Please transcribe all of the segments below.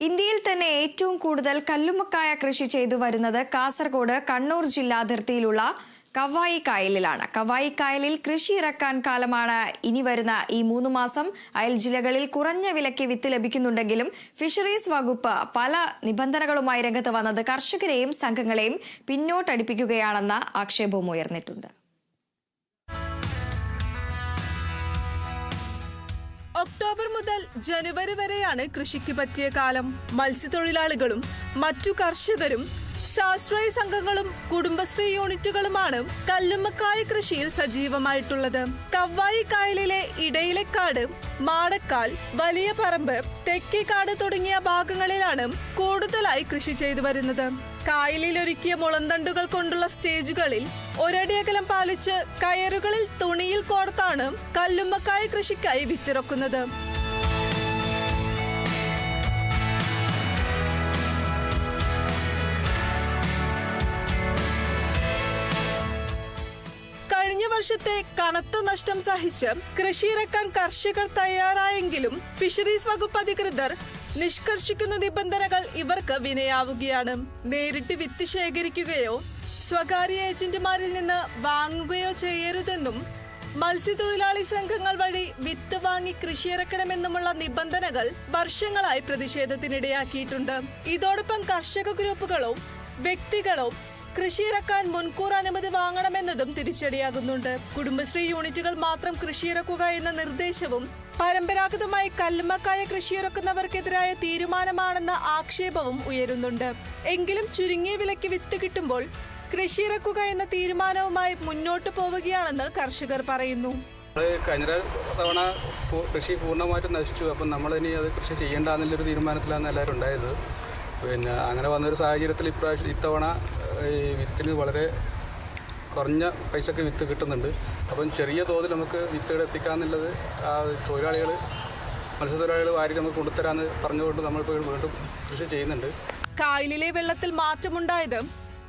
ഇന്ത്യയിൽ തന്നെ ഏറ്റവും കൂടുതൽ കല്ലുമ്മക്കായ കൃഷി ചെയ്തു വരുന്നത് കാസർഗോഡ് കണ്ണൂർ ജില്ലാ അതിർത്തിയിലുള്ള കവായി കായലിലാണ് കവായി കായലിൽ കൃഷി ഇറക്കാൻ കാലമാണ് ഇനി വരുന്ന ഈ മൂന്ന് മാസം. അയൽ ജില്ലകളിൽ കുറഞ്ഞ വിലയ്ക്ക് വിത്ത് ലഭിക്കുന്നുണ്ടെങ്കിലും ഫിഷറീസ് വകുപ്പ് പല നിബന്ധനകളുമായി രംഗത്ത് വന്നത് കർഷകരെയും സംഘങ്ങളെയും പിന്നോട്ടടിപ്പിക്കുകയാണെന്ന ആക്ഷേപവും ഉയർന്നിട്ടുണ്ട്. ഒക്ടോബർ മുതൽ ജനുവരി വരെയാണ് കൃഷിക്ക് പറ്റിയ കാലം. മത്സ്യത്തൊഴിലാളികളും മറ്റു കർഷകരും സ്വാശ്രയ സംഘങ്ങളും കുടുംബശ്രീ യൂണിറ്റുകളുമാണ് കല്ലുമ്മക്കായ കൃഷിയിൽ സജീവമായിട്ടുള്ളത്. കവ്വായി കായലിലെ ഇടയിലെക്കാട് മാടക്കാൽ വലിയ പറമ്പ് തെക്കേക്കാട് തുടങ്ങിയ ഭാഗങ്ങളിലാണ് കൂടുതലായി കൃഷി ചെയ്തു വരുന്നത്. കായലിൽ ഒരുക്കിയ മുളന്തണ്ടുകൾ കൊണ്ടുള്ള സ്റ്റേജുകളിൽ ഒരടി അകലം പാലിച്ച് കയറുകളിൽ തുണിയിൽ കോർത്താണ് കല്ലുമ്മക്കായ കൃഷിക്കായി വിത്തിറക്കുന്നത്. കഴിഞ്ഞ വർഷത്തെ കനത്ത നഷ്ടം സഹിച്ച് കൃഷിയിറക്കാൻ കർഷകർ തയ്യാറായെങ്കിലും ഫിഷറീസ് വകുപ്പ് അധികൃതർ നിഷ്കർഷിക്കുന്ന നിബന്ധനകൾ ഇവർക്ക് വിനയാവുകയാണ്. നേരിട്ട് വിത്ത് ശേഖരിക്കുകയോ സ്വകാര്യ ഏജന്റുമാരിൽ നിന്ന് വാങ്ങുകയോ ചെയ്യരുതെന്നും മത്സ്യത്തൊഴിലാളി സംഘങ്ങൾ വഴി വിത്ത് വാങ്ങി കൃഷിയിറക്കണമെന്നുമുള്ള നിബന്ധനകൾ വർഷങ്ങളായി പ്രതിഷേധത്തിനിടയാക്കിയിട്ടുണ്ട്. ഇതോടൊപ്പം കർഷക ഗ്രൂപ്പുകളോ വ്യക്തികളോ കൃഷിയിറക്കാൻ മുൻകൂർ അനുമതി വാങ്ങണമെന്നതും തിരിച്ചടിയാകുന്നുണ്ട്. കുടുംബശ്രീ യൂണിറ്റുകൾ മാത്രം കൃഷിയിറക്കുക എന്ന നിർദ്ദേശവും പരമ്പരാഗതമായി കല്ലുമ്മക്കായ കൃഷിയിറക്കുന്നവർക്കെതിരായ തീരുമാനമാണെന്ന ആക്ഷേപവും ഉയരുന്നുണ്ട്. എങ്കിലും ചുരുങ്ങിയ വിലയ്ക്ക് വിത്ത് കിട്ടുമ്പോൾ കൃഷിയിറക്കുക എന്ന തീരുമാനവുമായി മുന്നോട്ട് പോവുകയാണെന്ന് കർഷകർ പറയുന്നു. നമ്മൾ കഴിഞ്ഞ തവണ കൃഷി പൂർണമായിട്ടും നശിച്ചു. അപ്പം ഇനി അത് കൃഷി ചെയ്യേണ്ട എന്നുള്ളൊരു തീരുമാനത്തിലാണ് എല്ലാവരും ഉണ്ടായത്. പിന്നെ അങ്ങനെ വന്നൊരു സാഹചര്യത്തിൽ ഇപ്രാവശ്യം ഇത്തവണ ഈ വിത്തിന് വളരെ കുറഞ്ഞ പൈസക്ക് വിത്ത് കിട്ടുന്നുണ്ട്. അപ്പം ചെറിയ തോതിൽ നമുക്ക് വിത്തുകൾ എത്തിക്കാന്നുള്ളത് ആ തൊഴിലാളികൾ മത്സ്യത്തൊഴിലാളികൾ വാരി നമുക്ക് കൊണ്ടുതരാമെന്ന് പറഞ്ഞുകൊണ്ട് നമ്മളിപ്പോൾ വീണ്ടും കൃഷി ചെയ്യുന്നുണ്ട്. കായലിലെ വെള്ളത്തിൽ മാറ്റമുണ്ടായത്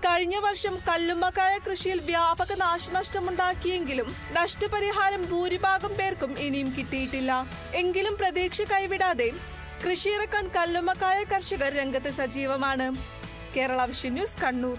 കഴിഞ്ഞ വർഷം കല്ലുമ്മക്കായ കൃഷിയിൽ വ്യാപക നാശനഷ്ടമുണ്ടാക്കിയെങ്കിലും നഷ്ടപരിഹാരം ഭൂരിഭാഗം പേർക്കും ഇനിയും കിട്ടിയിട്ടില്ല. എങ്കിലും പ്രതീക്ഷ കൈവിടാതെ കൃഷിയിറക്കാൻ കല്ലുമ്മക്കായ കർഷകർ രംഗത്ത് സജീവമാണ്. Kerala vision news Kannur.